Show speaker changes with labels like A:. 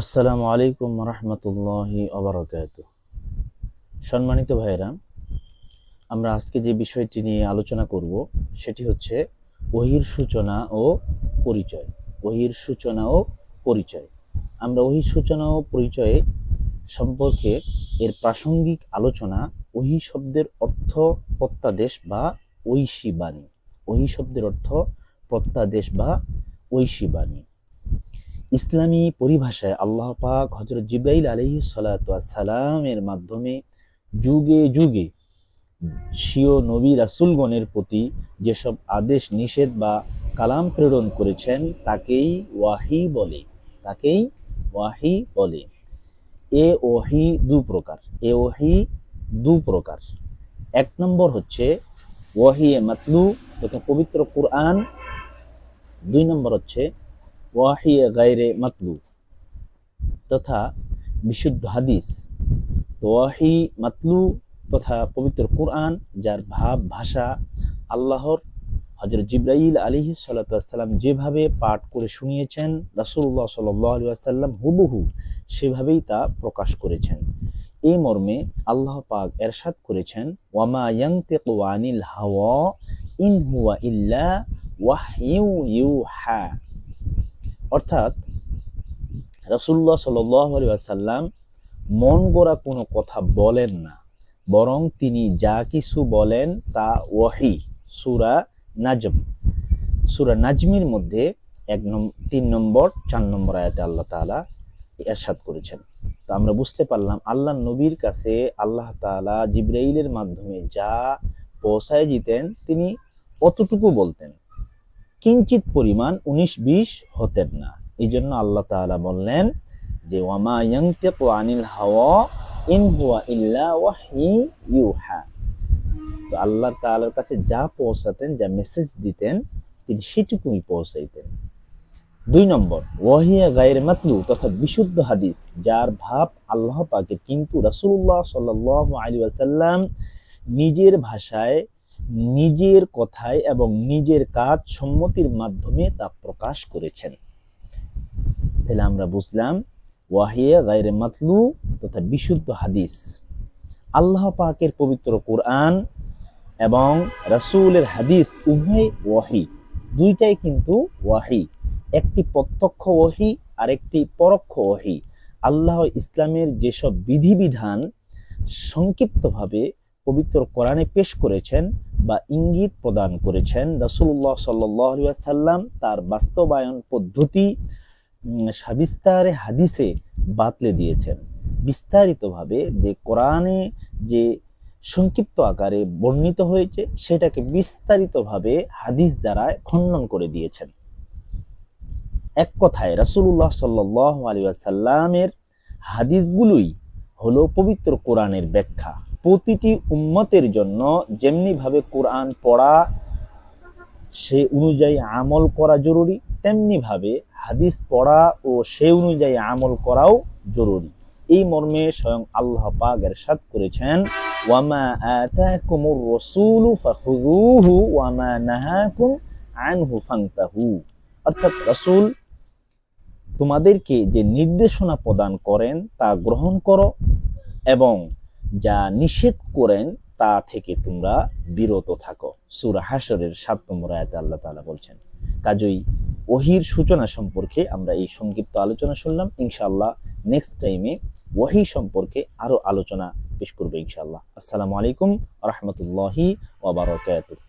A: আসসালামু আলাইকুম রহমতুল্লাহি অবরাকাত সম্মানিত ভাইয়েরা, আমরা আজকে যে বিষয়টি নিয়ে আলোচনা করব, সেটি হচ্ছে ওহির সূচনা ও পরিচয়। ওহির সূচনা ও পরিচয়। আমরা ওহির সূচনা ও পরিচয় সম্পর্কে এর প্রাসঙ্গিক আলোচনা ওহি শব্দের অর্থ প্রত্যাদেশ বা ঐশী বাণী। ওহি শব্দের অর্থ প্রত্যাদেশ বা ঐশী বাণী। ইসলামী পরিভাষায় আল্লাহ পাক হজরত জিব্রাইল আলহি সালামের মাধ্যমে যুগে যুগে স্বীয় নবী রাসুলগণের প্রতি যেসব আদেশ, নিষেধ বা কালাম প্রেরণ করেছেন, তাকেই ওয়াহি বলে। তাকেই ওয়াহি বলে। এ ওহি দু প্রকার। এ ওহি দু প্রকার। এক নম্বর হচ্ছে ওয়াহি এ মাতলু তথা পবিত্র কোরআন। দুই নম্বর হচ্ছে ওয়াহিয়ে গায়রে মাতলু। তথা বিশুদ্ধ হাদিস। ওয়াহি মাতলু তথা পবিত্র কোরআন, যার ভাব, ভাষা আল্লাহর হজরত জিব্রাইল আলিহি সাল্লাম যেভাবে পাঠ করে শুনিয়েছেন রাসুল্লাহ সাল্লাম হুবহু সেভাবেই তা প্রকাশ করেছেন। এই মর্মে আল্লাহ পাক এরশাদ করেছেন, ওয়ামা ইয়াংতিকু আনিল হাওয়া ইন হুয়া ইল্লা ওয়াহিউ ইউহা। অর্থাৎ রসুল্লাহ সাল্লাম মন গড়া কোনো কথা বলেন না, বরং তিনি যা কিছু বলেন তা ওয়াহি, সুরা নাজম। সুরা নাজমির মধ্যে এক তিন নম্বর, চার নম্বর আয়াতে আল্লাহ তালা এরশাদ করেছেন। তো আমরা বুঝতে পারলাম আল্লাহ নবীর কাছে আল্লাহ তালা জিব্রাইলের মাধ্যমে যা পৌঁছায় দিতেন তিনি অতটুকু বলতেন। কিঞ্চিত পরিমাণ উনিশ বিশ হতেন না। এই জন্য আল্লাহ তাআলা বললেন যে, ওয়ামা ইয়াংতিকু আনিল হাওয়া ইন হুয়া ইল্লা ওয়াহি ইউহা। তো আল্লাহ তাআলার কাছে যা পৌঁছাতেন, যা মেসেজ দিতেন, তিনি সেটুকুই পৌঁছাইতেন। দুই নম্বর, ওয়াহিয়া গায়ের মাতলু তথা বিশুদ্ধ হাদিস, যার ভাব আল্লাহ পাকের। কিন্তু রাসূলুল্লাহ সাল্লাল্লাহু আলাইহি ওয়াসাল্লাম নিজের ভাষায় নিজের কথায় এবং নিজের কাজ সম্মতির মাধ্যমে তা প্রকাশ করেছেন। তাহলে আমরা বুঝলাম, ওয়াহিয়া গায়রে মাতলু তথা বিশুদ্ধ হাদিস। আল্লাহ পাকের পবিত্র কোরআন এবং রাসূলের হাদিস উভয় ওয়াহি। দুইটাই কিন্তু ওয়াহি। একটি প্রত্যক্ষ ওয়াহি আর একটি পরোক্ষ ওয়াহি। আল্লাহ ইসলামের যেসব বিধিবিধান সংক্ষিপ্তভাবে পবিত্র কোরআনে পেশ করেছেন বা ইঙ্গিত প্রদান করেছেন রাসুল্লাহ সাল্লাম তার বাস্তবায়ন পদ্ধতি সাবিস্তারে হাদিসে বাতলে দিয়েছেন। বিস্তারিতভাবে যে কোরআনে যে সংক্ষিপ্ত আকারে বর্ণিত হয়েছে, সেটাকে বিস্তারিতভাবে হাদিস দ্বারা খণ্ডন করে দিয়েছেন। এক কথায় রাসুল্লাহ সাল্লাহ আলী সাল্লামের হাদিসগুলোই হলো পবিত্র কোরআনের ব্যাখ্যা। প্রতিটি উম্মতের জন্য যেমনিভাবে কোরআন পড়া, সে অনুযায়ী আমল করা জরুরি, তেমনিভাবে হাদিস পড়া ও সে অনুযায়ী আমল করাও জরুরি। এই মর্মে স্বয়ং আল্লাহ পাক এরশাদ করেছেন, ওয়ামা আতাকুমুর রাসূলু ফাখুযুহু ওয়ামা নাহাকুম আনহু ফান্তাহু। অর্থাৎ রাসূল তোমাদেরকে যে নির্দেশনা প্রদান করেন তা গ্রহণ করো এবং যা নিষেধ করেন, তা থেকে তোমরা বিরত থাকো। সুরা হাসরের সাত নম্বর আয়াতে আল্লাহ তালা বলছেন, কাজই ওহির সূচনা সম্পর্কে আমরা এই সংক্ষিপ্ত আলোচনা শুনলাম। ইনশাআল্লাহ নেক্সট টাইমে ওহি সম্পর্কে আরও আলোচনা পেশ করবে ইনশাআল্লাহ। আসসালামু আলাইকুম রহমতুল্লাহি ওবরাকাতুহ